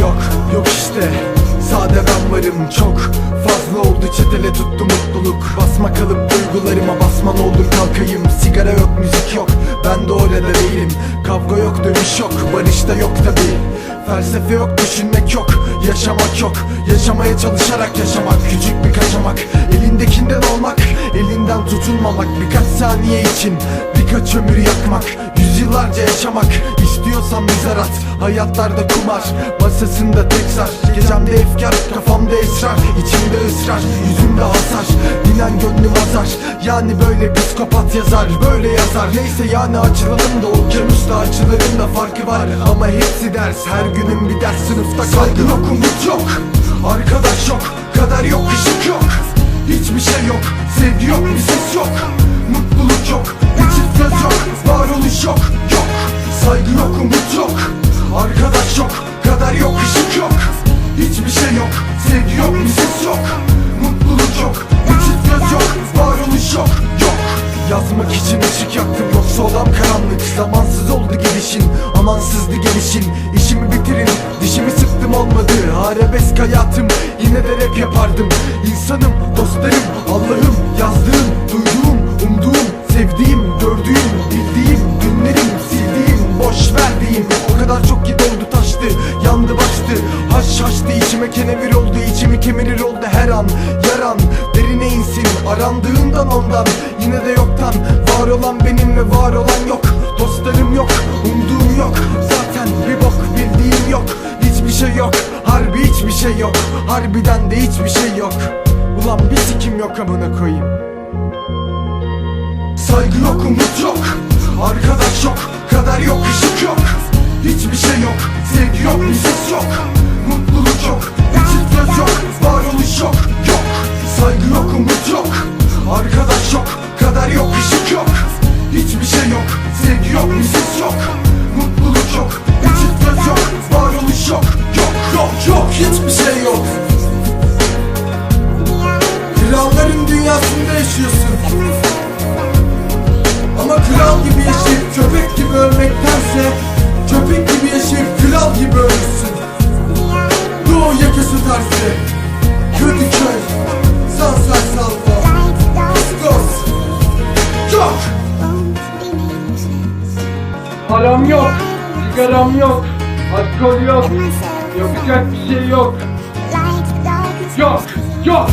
Yok yok işte. Sade ben varım çok Fazla oldu. Çetele tuttu mutluluk. Basma kalıp duygularıma basma ne olur. Kalkayım Sigara yok müzik yok. Ben de orada değilim. Kavga yok dövüş yok. Barış da yok tabi Felsefe yok düşünmek yok. Yaşamak yok. Yaşamaya çalışarak yaşamak. Küçük bir kaçamak. Elindekinden olmak elinden tutulmamak Birkaç saniye için birkaç ömür yakmak Yüzyıllarca yaşamak. İstiyorsan mezar at Hayatlarda kumar. Masasında tek sar Gecemde efkar kafamda esrar içimde ısrar yüzümde hasar. Binen gönlüm azar Yani böyle psikopat yazar böyle yazar. Neyse yani açılalım da okyanusta açıların da farkı var. Ama hepsi ders her günün bir ders sınıfta Saygı yok umut yok Arkadaş yok kader yok Yok. Kader yok ışık yok. Hiçbir şey yok. Sevgi yok bir ses yok. Mutluluk yok. Çift göz yok. Varoluş yok. Yok. Yazmak için ışık yaktım. Yoksa odam karanlık. Zamansız oldu gelişin. Amansızdı gelişin. İşimi bitirin. Dişimi sıktım olmadı. Arabesk hayatım. Yine de rap yapardım. İnsanım dostlarım. Allah'ım baştı Haş haştı içime kenevir oldu içimi kemirir oldu her an. Yaran derine insin arandığından ondan. Yine de yoktan. Var olan benim ve var olan yok. Dostlarım yok umduğum yok. Zaten bir bok bildiğim yok. Hiçbir şey yok. Harbi hiçbir şey yok. Harbiden de hiçbir şey yok. Ulan bir sikim yok amına koyayım. Saygı yok umut yok dünyasında yaşıyorsun. Ama kral gibi yaşayıp köpek gibi ölmektense Köpek gibi yaşayıp kral gibi ölürsün. Doğu yakası tersi Kötüköy Sansar Salvo Skos Yok. Param yok, sigaram yok, alkol yok, yapacak bir şey yok. Yok, yok.